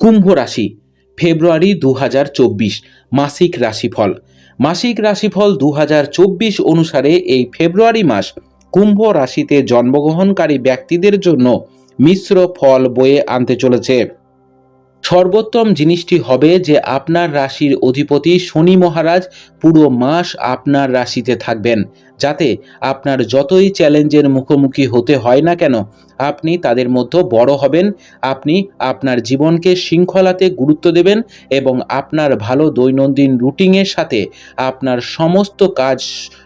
কুম্ভ রাশি, ফেব্রুয়ারি দু হাজার চব্বিশ, মাসিক রাশিফল। মাসিক রাশিফল দু হাজার চব্বিশ অনুসারে এই ফেব্রুয়ারি মাস কুম্ভ রাশিতে জন্মগ্রহণকারী ব্যক্তিদের জন্য মিশ্র ফল বয়ে আনতে চলেছে। সর্বোত্তম জিনিসটি হবে যে আপনার রাশির অধিপতি শনি মহারাজ পুরো মাস আপনার রাশিতে থাকবেন। যাতে আপনার যতই চ্যালেঞ্জের মুখোমুখি হতে হয় না কেন, আপনি তাদের মধ্যে বড় হবেন, আপনি আপনার জীবনকে শৃঙ্খলাতে গুরুত্ব দেবেন এবং আপনার ভালো দৈনন্দিন রুটিনের সাথে আপনার সমস্ত কাজ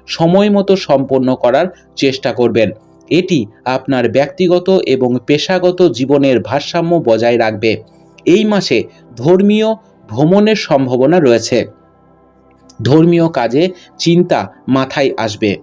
সময় মতো সম্পন্ন করার চেষ্টা করবেন। এটি আপনার ব্যক্তিগত এবং পেশাগত জীবনের ভারসাম্য বজায় রাখবে। এই মাসে ধর্মীয় ভ্রমণের সম্ভাবনা রয়েছে। ধর্মীয় কাজে চিন্তা মাথায় আসবে।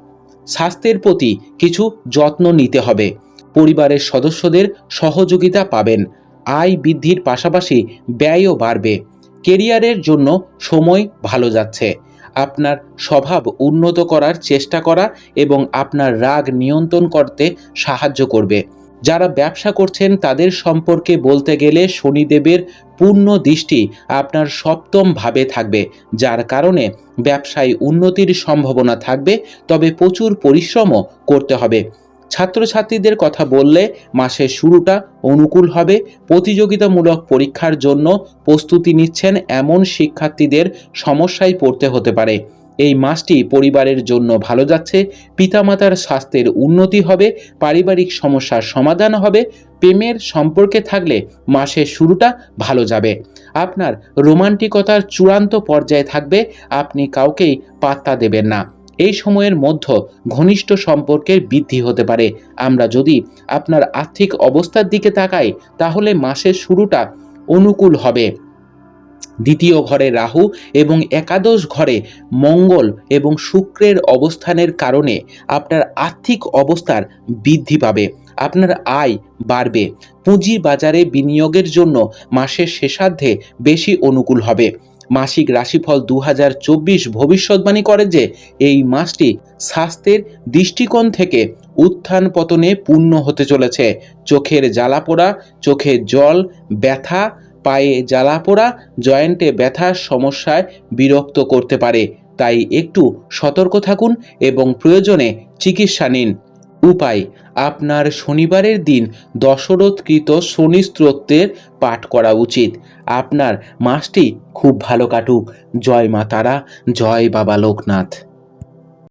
স্বাস্থ্যের প্রতি কিছু যত্ন নিতে হবে। পরিবারের সদস্যদের সহযোগিতা পাবেন। আয় বৃদ্ধির পাশাপাশি ব্যয়ও বাড়বে। কেরিয়ারের জন্য সময় ভালো যাচ্ছে। আপনার স্বভাব উন্নত করার চেষ্টা করা এবং আপনার রাগ নিয়ন্ত্রণ করতে সাহায্য করবে। যারা ব্যবসা করছেন তাদের সম্পর্কে বলতে গেলে শনিদেবের পূর্ণ দৃষ্টি আপনার সপ্তম ভাবে থাকবে, যার কারণে ব্যবসায় উন্নতির সম্ভাবনা থাকবে, তবে প্রচুর পরিশ্রমও করতে হবে। ছাত্রছাত্রীদের কথা বললে মাসের শুরুটা অনুকূল হবে। প্রতিযোগিতামূলক পরীক্ষার জন্য প্রস্তুতি নিচ্ছেন এমন শিক্ষার্থীদের সমস্যায় পড়তে হতে পারে। এই মাসটি পরিবারের জন্য ভালো যাচ্ছে, পিতামাতার স্বাস্থ্যের উন্নতি হবে, পারিবারিক সমস্যার সমাধান হবে, প্রেমের সম্পর্কে থাকলে মাসের শুরুটা ভালো যাবে। আপনার রোমান্টিকতার চূড়ান্ত পর্যায়ে থাকবে, আপনি কাউকেই পাত্তা দেবেন না। এই সময়ের মধ্যে ঘনিষ্ঠ সম্পর্কের বৃদ্ধি হতে পারে। আমরা যদি আপনার আর্থিক অবস্থার দিকে তাকাই, তাহলে মাসের শুরুটা অনুকূল হবে। দ্বিতীয় ঘরে রাহু এবং একাদশ ঘরে মঙ্গল এবং শুক্রের অবস্থানের কারণে আপনার আর্থিক অবস্থার বৃদ্ধি পাবে, আপনার আয় বাড়বে। পুঁজি বাজারে বিনিয়োগের জন্য মাসের শেষার্ধে বেশি অনুকূল হবে। মাসিক রাশিফল দু হাজার চব্বিশ ভবিষ্যৎবাণী করে যে এই মাসটি স্বাস্থ্যের দৃষ্টিকোণ থেকে উত্থান পতনে পূর্ণ হতে চলেছে। চোখের জ্বালাপোড়া চোখে জল, ব্যথা পায়ে জ্বালাপোড়া জয়েন্টে ব্যথার সমস্যায় বিরক্ত করতে পারে। তাই একটু সতর্ক থাকুন এবং প্রয়োজনে চিকিৎসা নিন। উপায়, আপনার শনিবারের দিন দশরথকৃত শনি স্তোত্রের পাঠ করা উচিত। আপনার মাসটি খুব ভালো কাটুক। জয় মা তারা, জয় বাবা লোকনাথ।